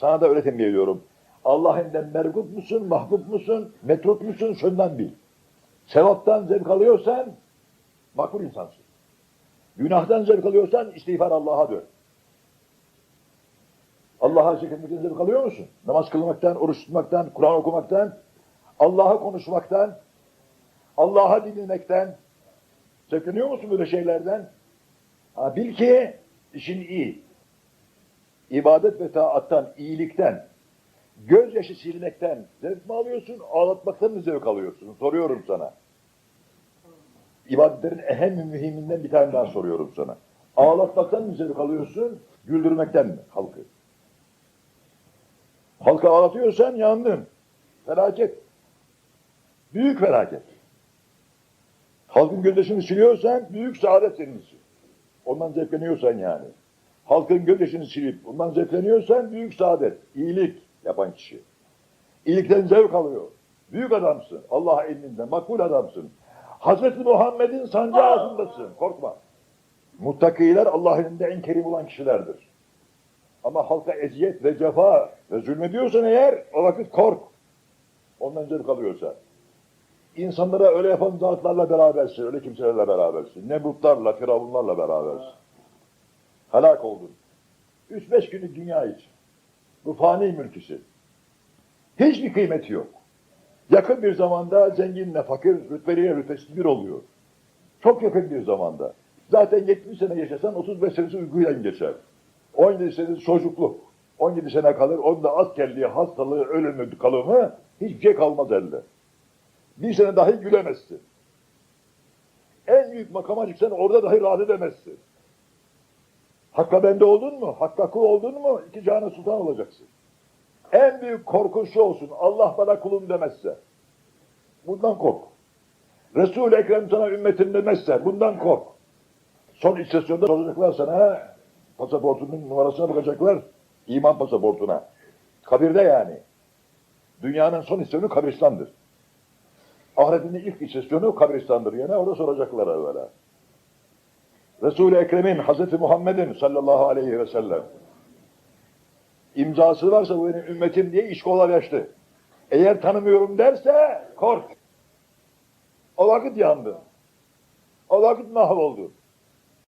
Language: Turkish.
Sana da öyle tembih ediyorum. Allah'ından mergup musun, mahbub musun, metruk musun şundan bil. Sevaptan zevk alıyorsan makbul insansın. Günahtan zevk alıyorsan istiğfar Allah'a dön. Allah'a zikretmekten zevk alıyor musun? Namaz kılmaktan, oruç tutmaktan, Kur'an okumaktan, Allah'a konuşmaktan, Allah'a dinlemekten zevkleniyor musun böyle şeylerden? Ha, bil ki işin iyi. İbadet ve taattan, iyilikten, gözyaşı silmekten zevk mi alıyorsun, ağlatmaktan mı zevk alıyorsun? Soruyorum sana. İbadetlerin ve mühiminden bir tane daha soruyorum sana. Ağlatmaktan mı zevk alıyorsun, güldürmekten mi halkı? Halkı ağlatıyorsan yandın. Felaket. Büyük felaket. Halkın gözyaşını siliyorsan büyük saadet senin için. Ondan zevkleniyorsan yani. Halkın gözyaşını silip ondan zevkleniyorsan büyük saadet, iyilik yapan kişi. İyilikten zevk alıyor. Büyük adamsın. Allah elinde makbul adamsın. Hazreti Muhammed'in sancağı altındasın. Korkma. Muttakiler Allah elinde en kerim olan kişilerdir. Ama halka eziyet ve cefa ve zulmediyorsan eğer o vakit kork. Ondan zevk alıyorsa. İnsanlara öyle yapan zatlarla berabersin, öyle kimselerle berabersin. Nemrutlarla, firavunlarla berabersin. Helak oldun. Üç beş günlük dünya için. Bu fani mülküsü. Hiçbir kıymeti yok. Yakın bir zamanda zenginle fakir, rütbeliyle rütbesiz bir oluyor. Çok yakın bir zamanda. Zaten 70 sene yaşasan 35 senesi uykuyla geçer. 17 senesi çocukluk. 17 sene kalır, onda askerliği, hastalığı, ölümü, kalımı hiçbir şey kalmaz elde. Bir sene dahi gülemezsin. En büyük makama çıksan orada dahi rahat edemezsin. Hakka bende oldun mu? Hakka kul oldun mu? İki cihana sultan olacaksın. En büyük korkun şu olsun. Allah bana kulum demezse. Bundan kork. Resul-i Ekrem sana ümmetim demezse. Bundan kork. Son istasyonda soracaklar sana. Pasaportunun numarasına bakacaklar. İman pasaportuna. Kabirde yani. Dünyanın son istasyonu kabristandır. Ahiretin ilk istasyonu kabristandır. Yani orada soracaklar evvela. Resul-i Ekrem'in, Hazreti Muhammed'in sallallahu aleyhi ve sellem imzası varsa bu benim ümmetim diye iş kolaylaştı. Eğer tanımıyorum derse kork. O vakit yandı. O vakit mahvoldu.